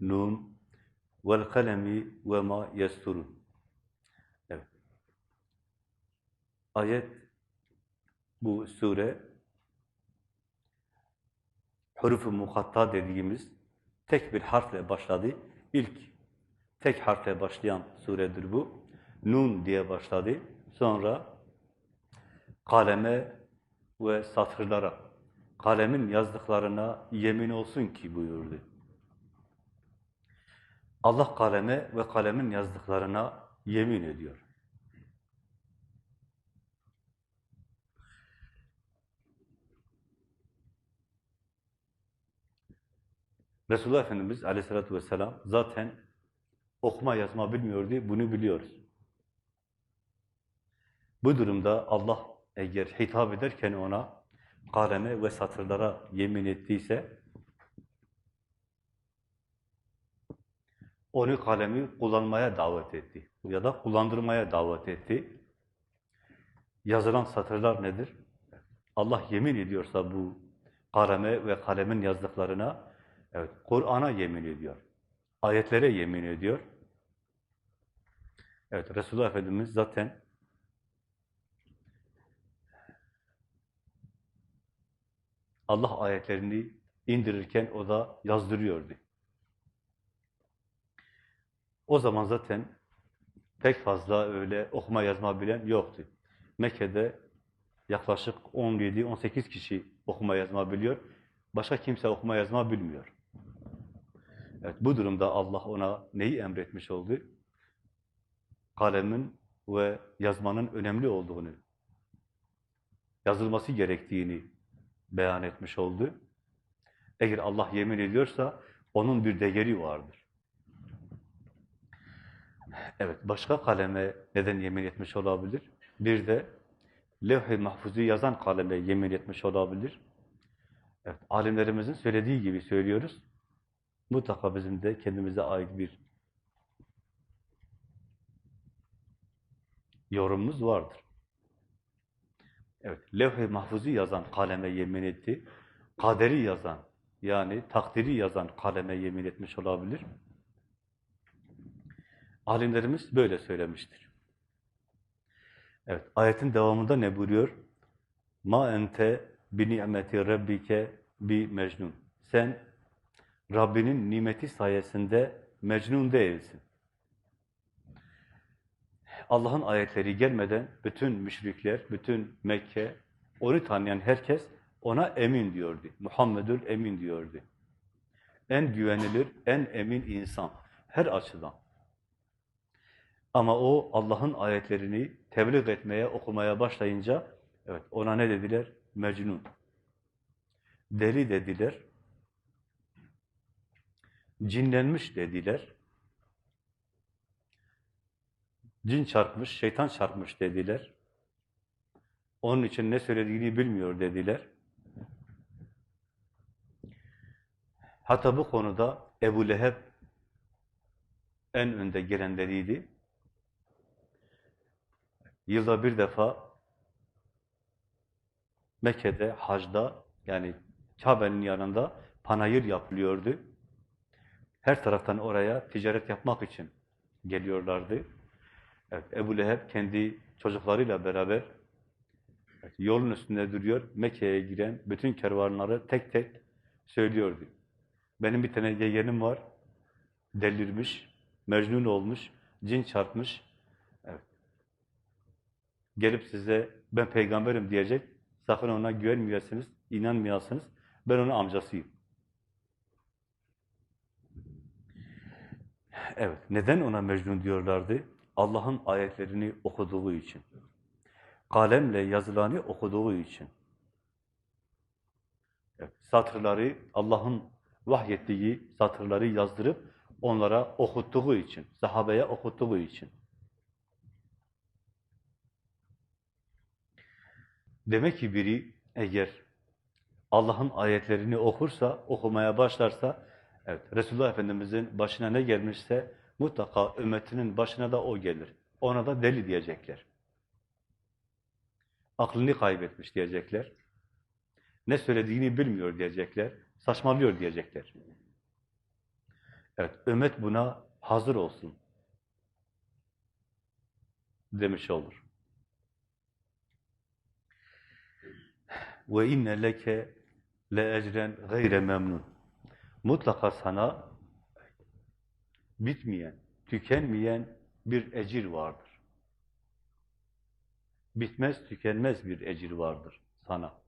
Nun vel kalemi ve ma yesturun. Evet. Ayet bu sure hurufu mukatta dediğimiz tek bir harfle başladı. İlk tek harfle başlayan suredir bu. Nun diye başladı. Sonra kaleme ve satırlara, kalemin yazdıklarına yemin olsun ki buyurdu. Allah kaleme ve kalemin yazdıklarına yemin ediyor. Resulullah Efendimiz aleyhissalatü vesselam zaten okuma yazma bilmiyordu, bunu biliyoruz. Bu durumda Allah eğer hitap ederken ona kaleme ve satırlara yemin ettiyse onu kalemi kullanmaya davet etti ya da kullandırmaya davet etti. Yazılan satırlar nedir? Allah yemin ediyorsa bu kaleme ve kalemin yazdıklarına evet Kur'an'a yemin ediyor. Ayetlere yemin ediyor. Evet Resulullah Efendimiz zaten Allah ayetlerini indirirken o da yazdırıyordu. O zaman zaten pek fazla öyle okuma yazma bilen yoktu. Mekke'de yaklaşık 17-18 kişi okuma yazma biliyor. Başka kimse okuma yazma bilmiyor. Evet, bu durumda Allah ona neyi emretmiş oldu? Kalemin ve yazmanın önemli olduğunu, yazılması gerektiğini beyan etmiş oldu. Eğer Allah yemin ediyorsa onun bir değeri vardır. Evet, başka kaleme neden yemin etmiş olabilir? Bir de levh-i mahfuzu yazan kaleme yemin etmiş olabilir. Evet, alimlerimizin söylediği gibi söylüyoruz. Mutlaka bizim de kendimize ait bir yorumumuz vardır. Evet, levh-i mahfuzu yazan kaleme yemin etti. Kaderi yazan, yani takdiri yazan kaleme yemin etmiş olabilir. Alimlerimiz böyle söylemiştir. Evet, ayetin devamında ne buyuruyor? Ma ente bi ni'meti rabbike bi mecnun. Sen Rabbinin nimeti sayesinde mecnun değilsin. Allah'ın ayetleri gelmeden bütün müşrikler, bütün Mekke, onu tanıyan herkes ona emin diyordu. Muhammedül emin diyordu. En güvenilir, en emin insan. Her açıdan. Ama o Allah'ın ayetlerini tebliğ etmeye, okumaya başlayınca evet ona ne dediler? Mecnun. Deli dediler. Cinlenmiş dediler. Cin çarpmış, şeytan çarpmış dediler. Onun için ne söylediğini bilmiyor dediler. Hatta bu konuda Ebu Leheb en önde gelenleriydi. Yılda bir defa Mekke'de, hacda yani Kabe'nin yanında panayır yapılıyordu. Her taraftan oraya ticaret yapmak için geliyorlardı. Evet, Ebu Leheb kendi çocuklarıyla beraber evet, yolun üstünde duruyor. Mekke'ye giren bütün kervanları tek tek söylüyordu. Benim bir tane yeğenim var. Delirmiş, mecnun olmuş, cin çarpmış. Evet. Gelip size ben peygamberim diyecek. Sakın ona güvenmeyesiniz, inanmayasınız. Ben onun amcasıyım. Evet, neden ona mecnun diyorlardı? Allah'ın ayetlerini okuduğu için. Kalemle yazılanı okuduğu için. Evet, satırları, Allah'ın vahyettiği satırları yazdırıp onlara okuttuğu için, sahabeye okuttuğu için. Demek ki biri eğer Allah'ın ayetlerini okursa, okumaya başlarsa, evet Resulullah Efendimiz'in başına ne gelmişse mutlaka ümmetinin başına da o gelir. Ona da deli diyecekler. Aklını kaybetmiş diyecekler. Ne söylediğini bilmiyor diyecekler. Saçmalıyor diyecekler. Evet, ümmet buna hazır olsun demiş olur. Ve inne leke le ecren gayre memnun. Mutlaka sana bitmeyen, tükenmeyen bir ecir vardır. Bitmez, tükenmez bir ecir vardır sana.